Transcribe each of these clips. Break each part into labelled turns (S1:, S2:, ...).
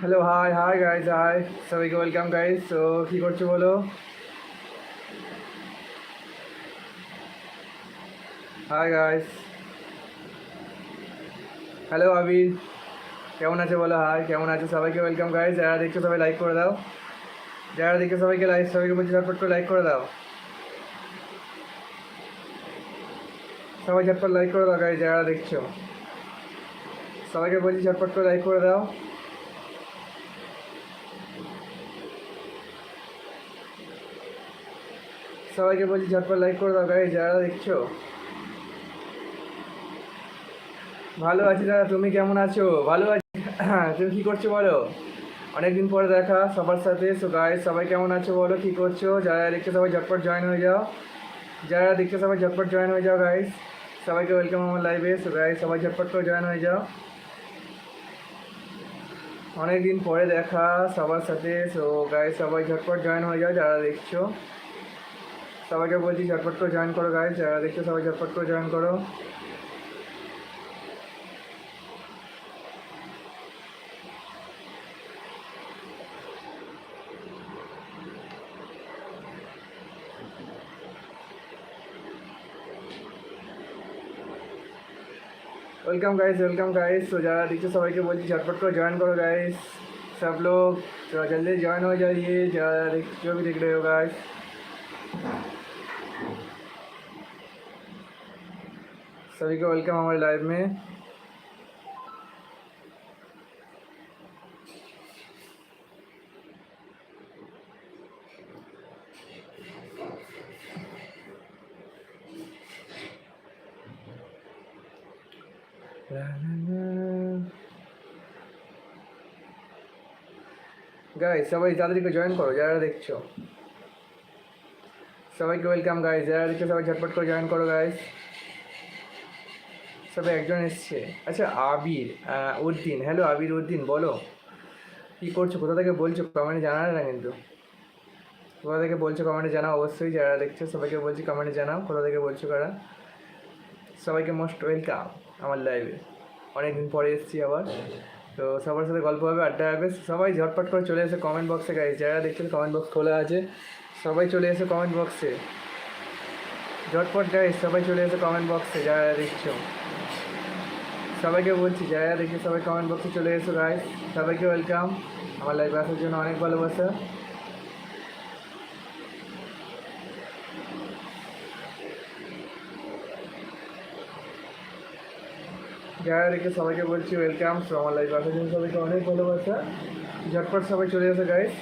S1: Hello hi hi guys hi সবাইকে welcome guys তো কী করছ বলো? হাই গাইজ হ্যালো আবির কেমন আছে বলো? হাই কেমন আছে? সবাইকে ওয়েলকাম গাইজ যারা দেখছ সবাই লাইক করে দাও। যারা দেখছ সবাইকে লাইক সবাইকে বলছি ঝটপট করে লাইক করে দাও। সবাই ঝটপট লাইক করে দাও গাইজ যারা দেখছ। সবাইকে বলছি ঝটপট করে লাইক করে দাও। সবাইকে বলছি ঝটপট লাইক করে দাও গাইজ যারা দেখছ। ভালো আছি দাদা, তুমি কেমন আছো? ভালো আছি। তুমি কী করছ বলো? অনেকদিন পরে দেখা, সবার সাথে। সো গাইজ সবাই কেমন আছো বলো, কী করছ? যারা দেখছ সবাই ঝটপট জয়েন হয়ে যাও। যারা দেখছ সবাই ঝটপট জয়েন হয়ে যাও গাইজ সবাইকে ওয়েলকাম আমার লাইভে সো গাইজ সবাই ঝটপট করে জয়েন হয়ে যাও। অনেকদিন পরে দেখা, সবার সাথে। সো গাইজ সবাই ঝটপট জয়েন হয়ে যাও, যারা দেখছ। সবাইকে বলছি ঝটপট করে জয়েন করো গাইজ যারা দেখছো সবাই ঝটপট করে জয়েন করো ওয়েলকাম গাইস ওয়েলকাম गाइस तो যারা দেখছো সবাইকে বলছি ঝটপট করে জয়েন করো गाइस सब लोग तो जल्दी ज्वाइन हो जाइए ज़्यादा देख जो भी देख रहे हो गाइस सभी को वेलकम हमारे लाइव में গাইস সবাই তাদেরকে জয়েন করো যারা দেখছো সবাইকে ওয়েলকাম গাইস যারা দেখছ, সবাই ঝটপট করে জয়েন করো গাইস সবাই একজন এসছে। আচ্ছা আবির উদ্দিন। হ্যালো আবির, উদ্দিন, বলো। কী করছ? কোথা থেকে বলছো? কমেন্টে জানালে না কিন্তু। কোথা থেকে বলছো কমেন্টে জানাও, অবশ্যই। যারা দেখছ, সবাইকে বলছি কমেন্টে জানাও, কোথা থেকে বলছো কারা। সবাইকে মোস্ট ওয়েলকাম আমার লাইভে অনেকদিন পরে এসেছি আবার। তো সবার সাথে গল্প হবে, আড্ডা হবে। সবাই ঝটপট করে চলে এসে কমেন্ট বক্সে গাইজ যারা দেখছেন কমেন্ট বক্স খোলা আছে। সবাই চলে এসে কমেন্ট বক্সে ঝটপট গাইজ সবাই চলে এসে কমেন্ট বক্সে যারা দেখছ। সবাইকে বলছি, যারা দেখছ সবাই কমেন্ট বক্সে চলে এসো গাইজ সবাইকে ওয়েলকাম আমার লাইভে আসার জন্য অনেক ভালোবাসা। যারা দেখে সবাইকে বলছি ওয়েলকাম আমার লাইভ আসার জন্য সবাইকে অনেক ভালোবাসা। ঝটপট সবাই চলে আসে গাইস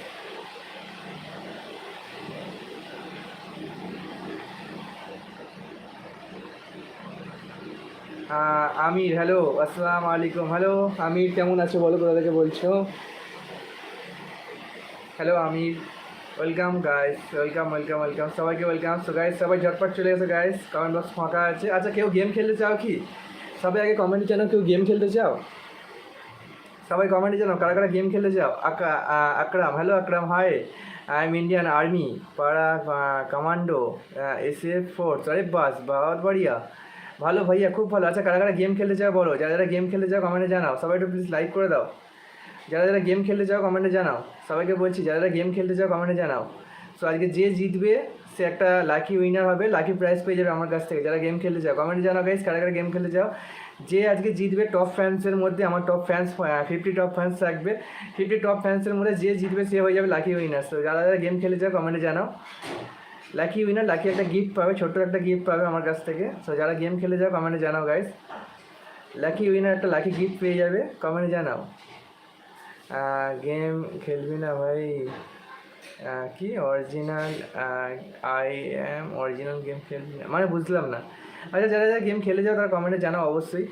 S1: আমির হ্যালো আসসালাম আলাইকুম হ্যালো আমির, কেমন আছো বলো, কোথা থেকে বলছো? Hello Amir welcome guys welcome welcome welcome সবাইকে ওয়েলকাম সো গাইস সবাই ঝটপট চলে গেছে গাইস কমেন্ট বক্স ফাঁকা আছে। আচ্ছা কেউ গেম খেলতে চাও কি? সবাই আগে কমেন্টে জানাও কেউ গেম খেলতে চাও? সবাই কমেন্টে জানাও কারা কারা গেম খেলতে চাও? আকা Akram hello Akram hi I am Indian army para commando S F force আরে বাস, বড়িয়া। ভালো ভাইয়া, খুব ভালো। আচ্ছা কারা কারা গেম খেলতে চাও বলো? যারা যারা গেম খেলতে চাও কমেন্টে জানাও। সবাই একটু প্লিজ লাইক করে দাও। যারা যারা গেম খেলতে চাও কমেন্টে জানাও। সবাইকে বলছি, যারা যারা গেম খেলতে চাও কমেন্টে জানাও। সো আজকে যে জিতবে, সে একটা লাকি উইনার হবে লাকি প্রাইজ পেয়ে যাবে আমার কাছ থেকে। যারা গেম খেলতে চাও কমেন্টে জানাও গাইস কারা কারা গেম খেলতে চাও। যে আজকে জিতবে টপ ফ্যান্সের মধ্যে আমার top fans fifty top fans থাকবে। ফিফটি টপ ফ্যান্সের মধ্যে যে জিতবে, সে হয়ে যাবে লাকি উইনার তো যারা যারা গেম খেলতে চাও কমেন্টে জানাও। লাকি উইনার লাকি একটা গিফট পাবে, ছোট্ট একটা গিফট পাবে আমার কাছ থেকে। সো যারা গেম খেলে যাও কমেন্টে জানাও গাইস লাকি উইনার একটা লাকি গিফট পেয়ে যাবে কমেন্টে জানাও। গেম খেলবি না ভাই। কি? Original I am original game খেলবি না। মানে বুঝলাম না। আচ্ছা যারা যারা গেম খেলে যাও, তারা কমেন্টে জানাও, অবশ্যই।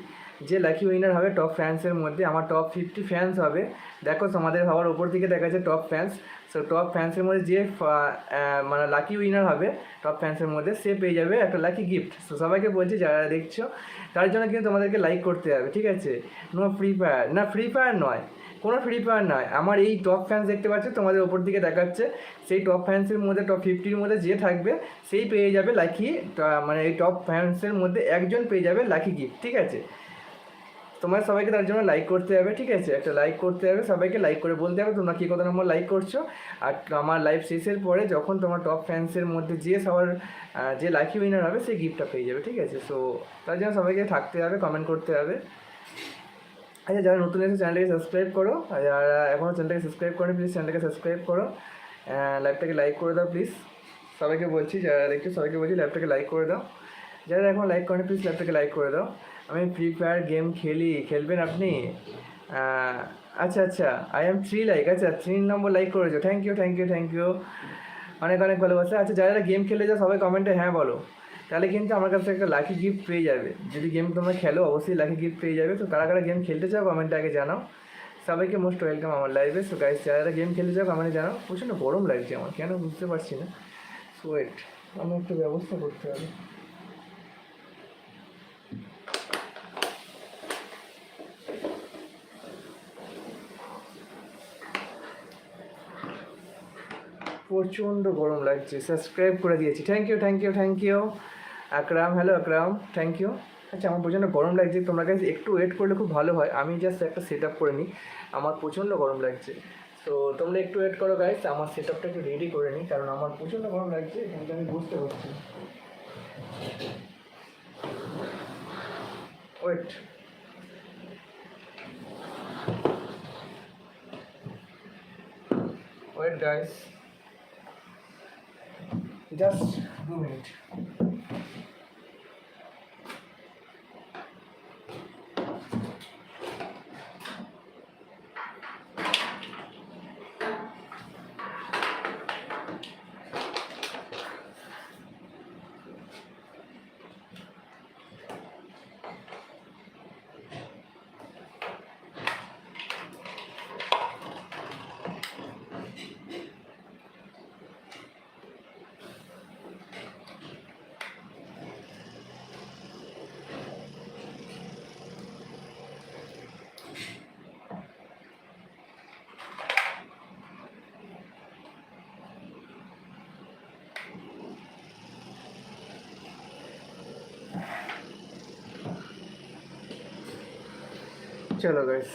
S1: যে লাকি উইনার হবে টপ ফ্যান্সের মধ্যে, আমার টপ ফিফটি ফ্যান্স হবে। দেখো, তোমাদের হওয়ার ওপর থেকে দেখা যাচ্ছে টপ ফ্যান্স সো টপ ফ্যান্সের মধ্যে যে মানে লাকি উইনার হবে টপ ফ্যান্সের মধ্যে সে পেয়ে যাবে একটা লাকি গিফট সো সবাইকে বলছি, যারা দেখছ, তার জন্য কিন্তু তোমাদেরকে লাইক করতে হবে, ঠিক আছে? নো ফ্রি ফায়ার না ফ্রি ফায়ার নয়। কোনো ফ্রি ফায়ার নয়। আমার এই টপ ফ্যান্স দেখতে পাচ্ছ, তোমাদের ওপর দিকে দেখাচ্ছে। সেই টপ ফ্যান্সের মধ্যে টপ ফিফটির মধ্যে যে থাকবে, সেই পেয়ে যাবে লাকি মানে এই টপ ফ্যান্সের মধ্যে একজন পেয়ে যাবে লাকি গিফট ঠিক আছে? তোমার সবাইকে তার জন্য লাইক করতে হবে, ঠিক আছে? একটা লাইক করতে হবে, সবাইকে লাইক করে বলতে হবে তোমরা কী কত নম্বর লাইক করছ। আর আমার লাইভ শেষের পরে যখন তোমার টপ ফ্যান্সের মধ্যে যে সবার যে লাকি উইনার হবে সেই গিফটটা পেয়ে যাবে, ঠিক আছে? সো তার জন্য সবাইকে থাকতে হবে কমেন্ট করতে হবে। আচ্ছা যারা নতুন এসে চ্যানেলটাকে সাবস্ক্রাইব করো, আর যারা এখনও চ্যানেলটাকে সাবস্ক্রাইব করেন প্লিজ চ্যানেলটাকে সাবস্ক্রাইব করো। লাইভটাকে লাইক করে দাও প্লিজ সবাইকে বলছি, যারা দেখছ, সবাইকে বলছি লাইভটাকে লাইক করে দাও। যারা এখন লাইক করেন প্লিজ লাইভটাকে লাইক করে দাও। আমি ফ্রি ফায়ার গেম খেলি, খেলবেন আপনি? আচ্ছা আচ্ছা আই এম থ্রি লাইক আচ্ছা থ্রি নম্বর লাইক করেছ। Thank you thank you thank you অনেক অনেক ভালোবাসা। আচ্ছা যারা গেম খেলে যাও সবাই কমেন্টে হ্যাঁ বলো। তাহলে কিন্তু আমার কাছে একটা লাকি গিফট পেয়ে যাবে। যদি গেম তোমরা খেলো, অবশ্যই লাকি গিফট পেয়ে যাবে। তো কারা কারা গেম খেলতে চাও কমেন্টে আগে জানাও। সবাইকে মোস্ট ওয়েলকাম আমার লাইভে সো গাইস যারা গেম খেলতে চাও কমেন্টে জানাও। প্রচণ্ড গরম লাগছে আমার, কেন বুঝতে পারছি না। ওয়েট আমার একটু ব্যবস্থা করতে হবে। প্রচণ্ড গরম লাগছে। সাবস্ক্রাইব করে দিয়েছি। Thank you thank you thank you Akram hello Akram. Thank you আচ্ছা আমার প্রচণ্ড গরম লাগছে। তোমরা কাছে একটু ওয়েট করলে খুব ভালো হয়। আমি জাস্ট একটা সেট আপ করে নিই। আমার প্রচণ্ড গরম লাগছে। তো তোমরা একটু ওয়েট করো গাইস আমার সেট আপটা একটু রেডি করে নিই। কারণ আমার প্রচণ্ড গরম লাগছে। কিন্তু আমি বুঝতে পারছি। ওয়েট ওয়েট গাইস জাস্ট দু মিনিট চলো guys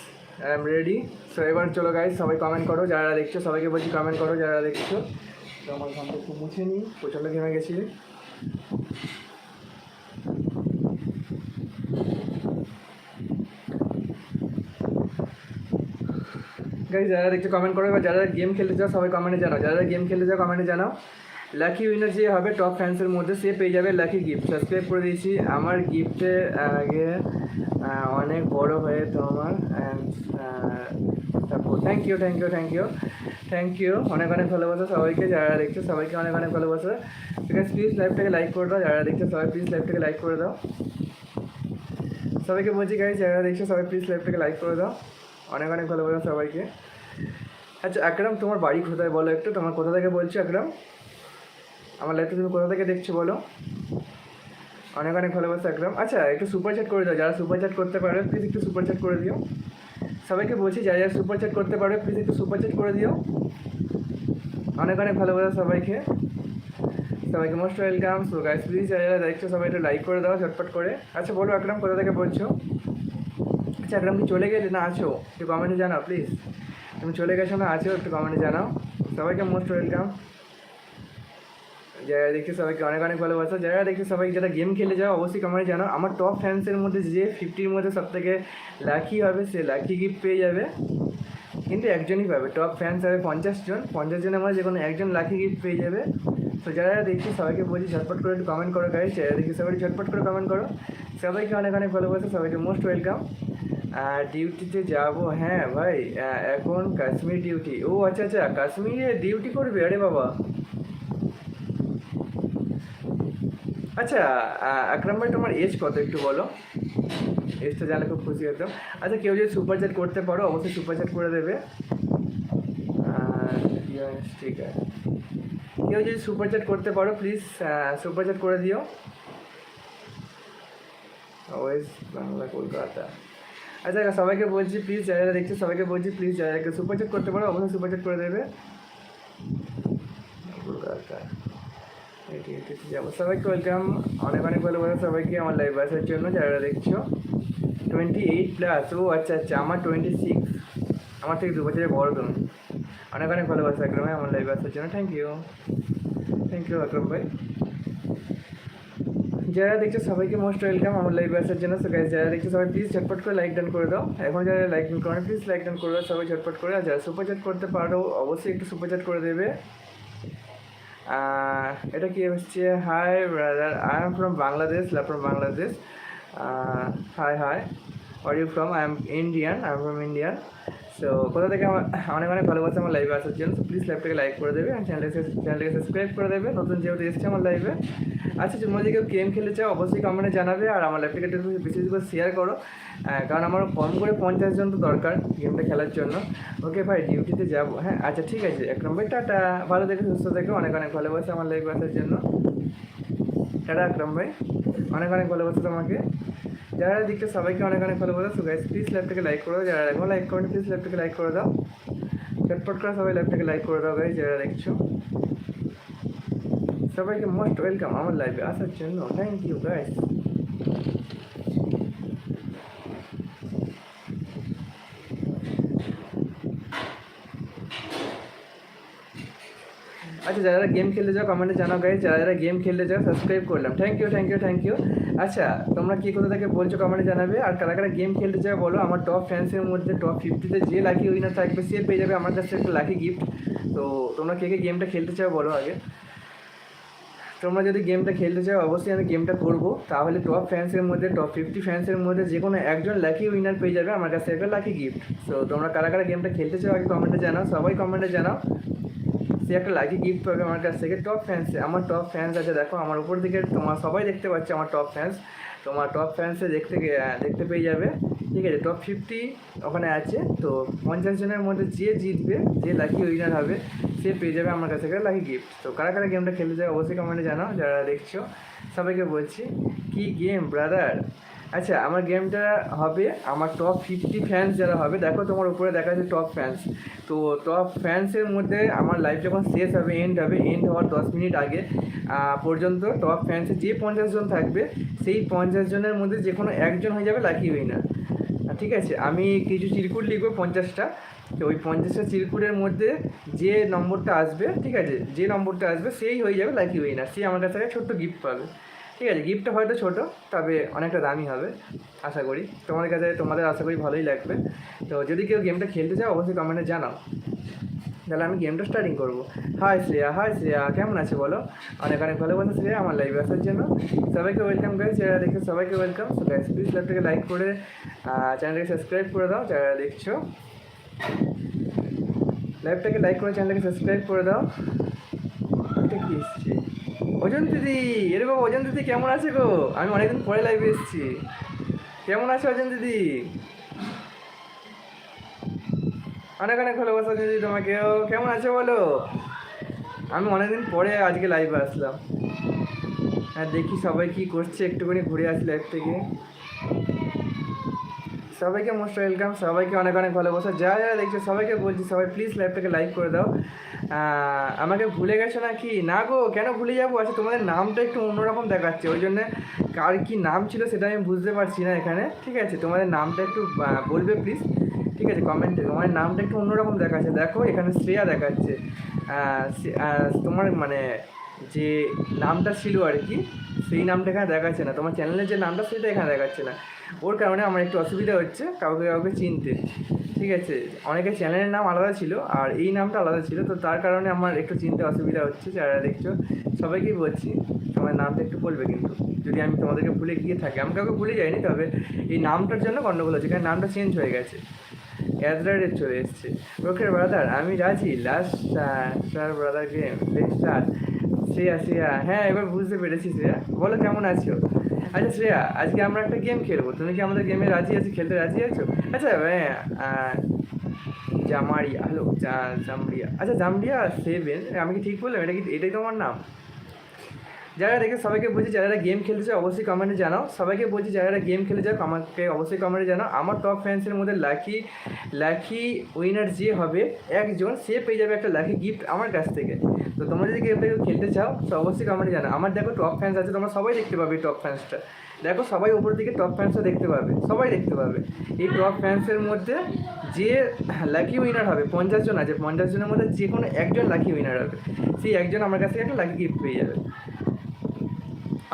S1: I am ready so এবার চলো গাইস সবাই কমেন্ট করো, যারা দেখছ, সবাইকে বলছি কমেন্ট করো, যারা দেখছ। আমার ঘামটা একটু মুছে নিই প্রচণ্ড ঘেমে গেছি গাইস যারা দেখছ কমেন্ট করো, এবার যারা গেম খেলতে চাও, সবাই কমেন্টে জানাও। যারা গেম খেলতে চাও কমেন্টে জানাও। লাকি উইনার যে হবে টপ ফ্যান্সের মধ্যে, সে পেয়ে যাবে লাকি গিফট সাবস্ক্রাইব করে দিয়েছি। আমার গিফটে আগে অনেক বড় হয়ে তোমার আমার thank you thank you thank you thank you অনেক অনেক ভালোবাসা সবাইকে, যারা দেখছ সবাইকে অনেক অনেক ভালোবাসা। ঠিক আছে প্লিজ লাইভটাকে লাইক করে দাও, যারা দেখছ সবাই প্লিজ লাইভটাকে লাইক করে দাও। সবাইকে বলছি গাইজ যারা দেখছ সবাই প্লিজ লাইভটাকে লাইক করে দাও। অনেক অনেক ভালোবাসা সবাইকে। আচ্ছা আকরাম, তোমার বাড়ি কোথায় বলো একটু? তোমার কোথা থেকে বলছো আকরাম? আমার লাইফটা তুমি কোথা থেকে দেখছ বলো? অনেক অনেক ভালোবাসা, একদম। আচ্ছা একটু সুপার চ্যাট করে দাও, যারা সুপার চ্যাট করতে পারবে প্লিজ একটু সুপার চ্যাট করে দিও। সবাইকে বলছি, যারা যারা সুপার চ্যাট করতে পারবে প্লিজ একটু সুপার চ্যাট করে দিও। অনেক অনেক ভালোবাসা সবাইকে। সবাইকে most welcome so guys please যারা যারা দেখছ, সবাই একটু লাইক করে দাও, ঝটপট করে। আচ্ছা বলো, আকরাম, কোথা থেকে বলছো? আচ্ছা আকরাম, কি চলে গেলে? না, আছো? একটু কমেন্টে জানাও প্লিজ তুমি চলে গেছো না, আছো? একটু কমেন্টে জানাও। সবাইকে মোস্ট ওয়েলকাম যারা দেখছে সবাইকে অনেক অনেক ভালোবাসা, যারা দেখছে সবাই যারা গেম খেলে যাও, অবশ্যই কমেন্টে জানাও। আমার টপ ফ্যান্সের মধ্যে যে ফিফটির মধ্যে সব থেকে লাকি হবে, সে লাকি গিফট পেয়ে যাবে। কিন্তু একজনই পাবে। টপ ফ্যান্স হবে পঞ্চাশ জন। পঞ্চাশ জনের মধ্যে যে কোনো একজন লাকি গিফট পেয়ে যাবে। তো যারা দেখছি সবাইকে বলছি, ঝটপট করে একটু কমেন্ট করো গাইজ যারা দেখছি সবাই ঝটপট করে কমেন্ট করো। সবাইকে অনেক অনেক ভালোবাসা, সবাইকে মোস্ট ওয়েলকাম আর ডিউটিতে যাব হ্যাঁ ভাই এখন কাশ্মীর ডিউটি ও আচ্ছা আচ্ছা কাশ্মীরে ডিউটি করবে? আরে বাবা। আচ্ছা আকরাম ভাই, তোমার এজ কত একটু বলো? এজটা জানলে খুব খুশি হতাম। আচ্ছা কেউ যদি সুপার চ্যাট করতে পারো, অবশ্যই সুপার চ্যাট করে দেবে। ঠিক আছে। কেউ যদি সুপার চ্যাট করতে পারো প্লিজ সুপার চ্যাট করে দিও। ওয়েস্ট বাংলা কলকাতা আচ্ছা সবাইকে বলছি প্লিজ যারা দেখছে, সবাইকে বলছি প্লিজ যারা সুপার চ্যাট করতে পারো, অবশ্যই সুপার চ্যাট করে দেবে। কলকাতা যাব সবাইকে ওয়েলকাম অনেক অনেক ভালোবাসা সবাইকে আমার লাইভ আসার জন্য, যারা দেখছ। টোয়েন্টি এইট প্লাস ও আচ্ছা আচ্ছা আমার টোয়েন্টি সিক্স আমার থেকে দু বছরের বড় তুমি। অনেক অনেক ভালোবাসা আকরম ভাই আমার লাইভ আসার জন্য। Thank you thank you Akram ভাই। যারা দেখছ, সবাইকে মোস্ট ওয়েলকাম আমার লাইভ আসার জন্য। সো গাইজ যারা দেখছ, সবাই প্লিজ ঝটপট করে লাইক ডান করে দাও। এখন যারা লাইক ডান করে প্লিজ লাইক ডান করে দাও, সবাই ঝটপট করে আর যারা সুপার চ্যাট করতে পারো, অবশ্যই একটু সুপার চ্যাট করে দেবে। এটা কি হচ্ছে? Hi brother I am from Bangladesh লা from Bangladesh hi hi are you from I am Indian I am from Indian so কোথা থেকে আমার অনেক অনেক ভালোবাসা আমার লাইভে আসার জন্য তো প্লিজ লাইভটাকে লাইক করে দেবে আর চ্যানেলটাকে চ্যানেলটাকে সাবস্ক্রাইব করে দেবে। নতুন যেহেতু এসছে আমার লাইভে আচ্ছা তোমরা যদি কেউ গেম খেলতে চাও, অবশ্যই কমেন্টে জানাবে আর আমার লাইভটাকে একটু বেশি বেশি করে শেয়ার করো। কারণ আমার কম করে পঞ্চাশ জন তো দরকার গেমটা খেলার জন্য। ওকে ভাই ডিউটিতে যাব। হ্যাঁ আচ্ছা ঠিক আছে। এক নম্বর টাটা। ভালো দেখে সুস্থ দেখো অনেক অনেক ভালোবাসা আমার লাইভে আসার জন্য। টাটা আকরাম ভাই অনেক অনেক ভালোবাসা তোমাকে। যারা দেখছে সবাইকে অনেক অনেক ভালো সো গাইস প্লিজ ল্যাপটাকে লাইক করে। যারা দেখো লাইক করেন প্লিজ ল্যাপটাকে লাইক করে দাও। চটপট করে সবাই ল্যাপটাকে লাইক করে দাও গাইস যারা দেখছ। সবাইকে মোস্ট ওয়েলকাম আমার লাইভে আসার জন্য। থ্যাংক ইউ গাইস আচ্ছা যারা গেম খেলতে যাও কমেন্টে জানাও গাইজ যারা যারা গেম খেলতে যাও সাবস্ক্রাইব করলাম। Thank you thank you thank you আচ্ছা তোমরা কি কোথা থেকে বলছো কমেন্টে জানাবে? আর কারা কারা গেম খেলতে চাও বলো, আমার টপ ফ্যান্সের মধ্যে টপ ফিফটিতে যে লাকি উইনার থাকবে, সে পেয়ে যাবে আমার কাছে একটা লাকি গিফট তো তোমরা কে কে গেমটা খেলতে চাও বলো আগে। তোমরা যদি গেমটা খেলতে চাও, অবশ্যই আমি গেমটা করব। তাহলে টপ ফ্যান্সের মধ্যে টপ ফিফটি ফ্যান্সের মধ্যে যে কোনো একজন লাকি উইনার পেয়ে যাবে আমার কাছে একটা লাকি গিফট তো তোমরা কারা কারা গেমটা খেলতে চাও, আগে কমেন্টে জানাও, সবাই কমেন্টে জানাও। সে একটা লাকি গিফট পাবে আমার কাছ থেকে টপ ফ্যান্স আমার টপ ফ্যান্স আছে, দেখো আমার উপর দিকে তোমার সবাই দেখতে পাচ্ছে আমার টপ ফ্যান্স তোমার টপ ফ্যান্সে দেখতে দেখতে পেয়ে যাবে, ঠিক আছে? টপ ফিফটি ওখানে আছে, তো পঞ্চাশ জনের মধ্যে যে জিতবে, যে লাকি উইনার হবে, সে পেয়ে যাবে আমার কাছ থেকে লাকি গিফট তো কারা কারা গেমটা খেলতে যায় অবশ্যই কমেন্টে জানাও, যারা দেখছ, সবাইকে বলছি, কি গেম ব্রাদার আচ্ছা আমার গেমটা হবে, আমার টপ ফিফটি ফ্যান্স যারা হবে, দেখো তোমার উপরে দেখা যাচ্ছে টপ ফ্যান্স তো টপ ফ্যান্সের মধ্যে আমার লাইফ যখন শেষ হবে এন্ড হবে এন্ড হওয়ার দশ মিনিট আগে পর্যন্ত টপ ফ্যান্সে যে পঞ্চাশ জন থাকবে, সেই পঞ্চাশ জনের মধ্যে যে কোনো একজন হয়ে যাবে লাকি উইনার ঠিক আছে? আমি কিছু চিরকুট লিখব পঞ্চাশটা। তো ওই পঞ্চাশটা চিরকুটের মধ্যে যে নম্বরটা আসবে, ঠিক আছে? যে নম্বরটা আসবে, সেই হয়ে যাবে লাকি উইনার সে আমার কাছ ছোট্ট গিফট পাবে। ঠিক আছে গিফটটা হয়তো ছোটো, তবে অনেকটা দামি হবে, আশা করি। তোমার কাছে, তোমাদের আশা করি ভালোই লাগবে। তো যদি কেউ গেমটা খেলতে চাও, অবশ্যই কমেন্টে জানাও। তাহলে আমি গেমটা স্টার্টিং করব। হাই শ্রেয়া হাই শ্রেয়া, কেমন আছে বলো? অনেক অনেক ভালো ভালোবাসা শ্রেয়া, আমার লাইভে আসার জন্য। সবাইকে ওয়েলকাম গাইজ যারা দেখে সবাইকে ওয়েলকাম গাইজ প্লিজ লাইভটাকে লাইক করে চ্যানেলটাকে সাবস্ক্রাইব করে দাও, যারা দেখছ। লাইভটাকে লাইক করে চ্যানেলটাকে সাবস্ক্রাইব করে দাও। এটা কি ওজন দিদি এরে বাবা ওজন দিদি কেমন আছে গো? আমি অনেকদিন পরে লাইভে এসেছি। কেমন আছে ওজন দিদি অনেক অনেক ভালোবাসা দিদি তোমাকেও। কেমন আছে বলো? আমি অনেকদিন পরে আজকে লাইভে আসলাম। হ্যাঁ দেখি সবাই কি করছে, একটুখানি ঘুরে আসি লাইভ থেকে। সবাইকে মোস্ট ওয়েলকাম সবাইকে অনেক অনেক ভালোবাসা। যা যা দেখছ, সবাইকে বলছি, সবাই প্লিজ লাইভটাকে লাইক করে দাও। আমাকে ভুলে গেছো নাকি? না গো, কেন ভুলে যাব? আচ্ছা তোমাদের নামটা একটু অন্যরকম দেখাচ্ছে। ওই জন্য কার কি নাম ছিল সেটা আমি বুঝতে পারছি না এখানে। ঠিক আছে, তোমাদের নামটা একটু বলবে প্লিজ ঠিক আছে কমেন্টে তোমার নামটা একটু অন্যরকম দেখাচ্ছে। দেখো, এখানে শ্রেয়া দেখাচ্ছে। তোমার মানে যে নামটা ছিল আর কি, সেই নামটা এখানে দেখাচ্ছে না। তোমার চ্যানেলের যে নামটা, সেটা এখানে দেখাচ্ছে না। ওর কারণে আমার একটু অসুবিধা হচ্ছে, কাউকে কাউকে চিনতে। ঠিক আছে, অনেকের চ্যানেলের নাম আলাদা ছিল আর এই নামটা আলাদা ছিল, তো তার কারণে আমার একটু চিনতে অসুবিধা হচ্ছে, যারা দেখছ সবাইকেই বলছি তোমার তোমার নামটা একটু বলবে কিন্তু, যদি আমি তোমাদেরকে ভুলে গিয়ে থাকি, আমি কাউকে ভুলে যাইনি, তবে এই নামটার জন্য গণ্ডগোল হচ্ছে, কারণ নামটা চেঞ্জ হয়ে গেছে। অ্যাড্রাইডের চলে এসছে। ওকে ব্রাদার আমি রাজি last star brother game star Shreya Shreya. হ্যাঁ এবার বুঝতে পেরেছি শ্রেয়া। বলো, কেমন আছো? আচ্ছা শ্রেয়া, আজকে আমরা একটা গেম খেলব। তুমি কি আমাদের গেমে রাজি আছো? খেলতে রাজি আছো? আচ্ছা হ্যাঁ জামারিয়া হ্যালো জামরিয়া। আচ্ছা জামরিয়া সেভেন আমি কি ঠিক বললাম? এটা কি, এটাই তোমার নাম? যারা দেখে সবাইকে বলছি, যারা গেম খেলতে চাও, অবশ্যই কমেন্টে জানাও। সবাইকে বলছি, যারা গেম খেলে যাও আমাকে অবশ্যই কমেন্টে জানাও। আমার টপ ফ্যান্সের মধ্যে লাকি লাকি উইনার যে হবে, একজন, সে পেয়ে যাবে একটা লাকি গিফট আমার কাছ থেকে। তো তোমরা যদি গেমটা কেউ খেলতে চাও, তো অবশ্যই কমেন্টে জানা আমার দেখো টপ ফ্যান্স আছে, তোমরা সবাই দেখতে পাবে টপ ফ্যান্সটা দেখো সবাই উপর দিকে টপ ফ্যান্সটা দেখতে পাবে, সবাই দেখতে পাবে। এই টপ ফ্যান্সের মধ্যে যে লাকি উইনার হবে, পঞ্চাশ জন আছে, পঞ্চাশ জনের মধ্যে যে কোনো একজন লাকি উইনার হবে। সেই একজন আমার কাছে একটা লাকি গিফট পেয়ে যাবে।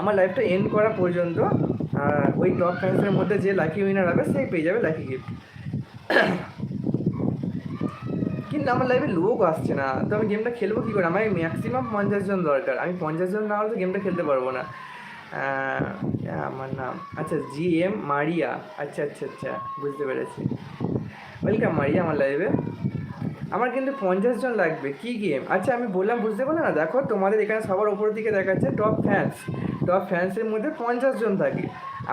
S1: আমার লাইফটা এন্ড করা পর্যন্ত ওই টপ ফ্যান্সের মধ্যে যে লাকি উইনার হবে, সেই পেয়ে যাবে লাকি গিফট কিন্তু আমার লাইফে লোক আসছে না। তো আমি গেমটা খেলব কী করে? আমার ম্যাক্সিমাম পঞ্চাশ জন দরকার। আমি পঞ্চাশ জন না হলে তো গেমটা খেলতে পারব না। আমার নাম। আচ্ছা জি এম মারিয়া। আচ্ছা আচ্ছা আচ্ছা বুঝতে পেরেছি। ওয়েলকাম মারিয়া, আমার লাইভে আমার কিন্তু পঞ্চাশ জন লাগবে। কি গেম আচ্ছা আমি বললাম, বুঝতে পারলে না? দেখো, তোমাদের এখানে সবার উপরের দিকে দেখাচ্ছে টপ ফ্যান্স টপ ফ্যান্সের মধ্যে পঞ্চাশ জন থাকে।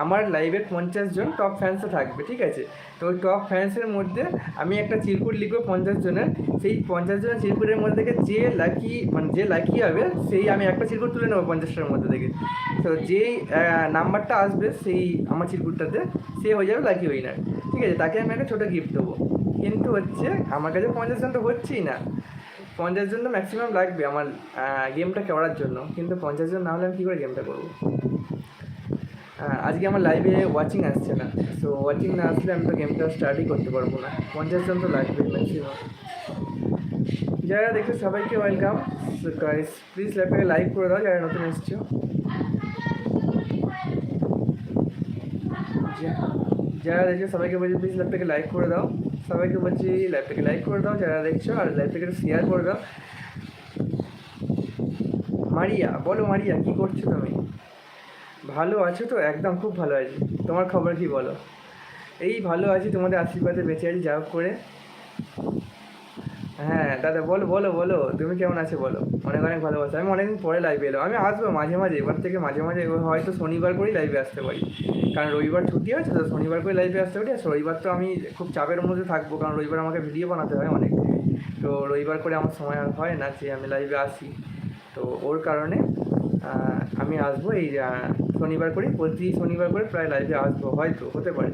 S1: আমার লাইভের পঞ্চাশ জন টপ ফ্যান্সও থাকবে, ঠিক আছে? তো ওই টপ ফ্যান্সের মধ্যে আমি একটা চিরকুট লিখব পঞ্চাশ জনের। সেই পঞ্চাশ জনের চিরকুটের মধ্যে থেকে যে লাকি মানে যে লাকি হবে, সেই আমি একটা চিরকুট তুলে নেব পঞ্চাশটার মধ্যে থেকে। তো যেই নাম্বারটা আসবে, সেই আমার চিরকুটটাতে সে হয়ে যাবে লাকি উইনার ঠিক আছে? তাকে আমি একটা ছোটো গিফট দেবো। কিন্তু হচ্ছে, আমার কাছে পঞ্চাশ জন তো হচ্ছেই না। পঞ্চাশ জন তো ম্যাক্সিমাম লাগবে আমার গেমটা করার জন্য। কিন্তু পঞ্চাশ জন না হলে আমি কী করে গেমটা করব? আজকে আমার লাইভে ওয়াচিং আসছে না। সো ওয়াচিং না আসলে আমি তো গেমটা স্টার্টই করতে পারব না। পঞ্চাশ জন তো লাগবে ম্যাক্সিমাম যারা দেখছ, সবাইকে ওয়েলকাম প্লিজ ল্যাপটপে লাইক করে দাও, যারা নতুন এসছো। যারা দেখছ, সবাইকে বলছি প্লিজ ল্যাপটপে লাইক করে দাও। সবাইকে বলছি ল্যাপটপে লাইক করে দাও। যারা দেখছ, আর ল্যাপটপে শেয়ার করে দাও। মারিয়া, বলো মারিয়া, কি করছ তুমি? ভালো আছো তো? একদম খুব ভালো আছি। তোমার খবর কি বলো? এই ভালো আছি, তোমাদের আশীর্বাদে বেঁচে আছি, যা হোক করে। হ্যাঁ দাদা, বলো বলো বলো, তুমি কেমন আছো বলো? অনেক অনেক ভালোবাসো। আমি অনেকদিন পরে লাইভে এলো আমি আসব মাঝে মাঝে, এবার থেকে মাঝে মাঝে হয়তো শনিবার করেই লাইভে আসতে পারি। কারণ রবিবার ছুটি আছে, তো শনিবার করে লাইভে আসতে পারি। আর রবিবার তো আমি খুব চাপের মধ্যে থাকব, কারণ রবিবার আমাকে ভিডিও বানাতে হয় অনেক। তো রবিবার করে আমার সময় হয় না যে আমি লাইভে আসি। তো ওর কারণে আমি আসব এই শনিবার করে, প্রতি শনিবার করে প্রায় লাইভে আসব, হয়তো, হতে পারে।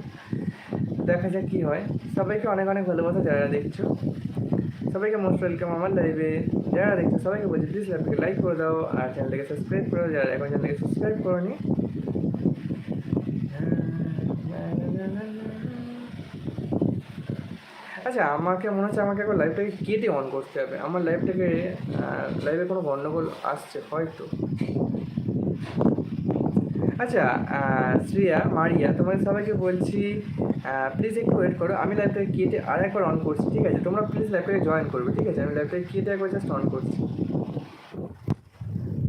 S1: দেখা যাক কী হয়। সবাইকে অনেক অনেক ভালোবাসা যারা দেখছ। সবাইকে মোস্ট ওয়েলকাম আমার লাইভে যারা দেখছ, সবাইকে বলছি প্লিজ লাইভকে লাইক করে দাও আর চ্যানেলটাকে সাবস্ক্রাইব করে যারা এখন চ্যানেলটাকে সাবস্ক্রাইব করোনি আচ্ছা আমাকে মনে হচ্ছে আমাকে একবার লাইভটাকে কেটে অন করতে হবে। আমার লাইভটাকে লাইভে কোনো গণ্ডগোল আসছে, হয়তো। আচ্ছা শ্রিয়া, মারিয়া তোমাদের সবাইকে বলছি প্লিজ একটু ওয়েট করো। আমি লাইভটাকে কেটে আর একবার অন করছি, ঠিক আছে? তোমরা প্লিজ লাইভটাকে জয়েন করবে, ঠিক আছে? আমি লাইভটাকে কেটে একবার জাস্ট অন করছি।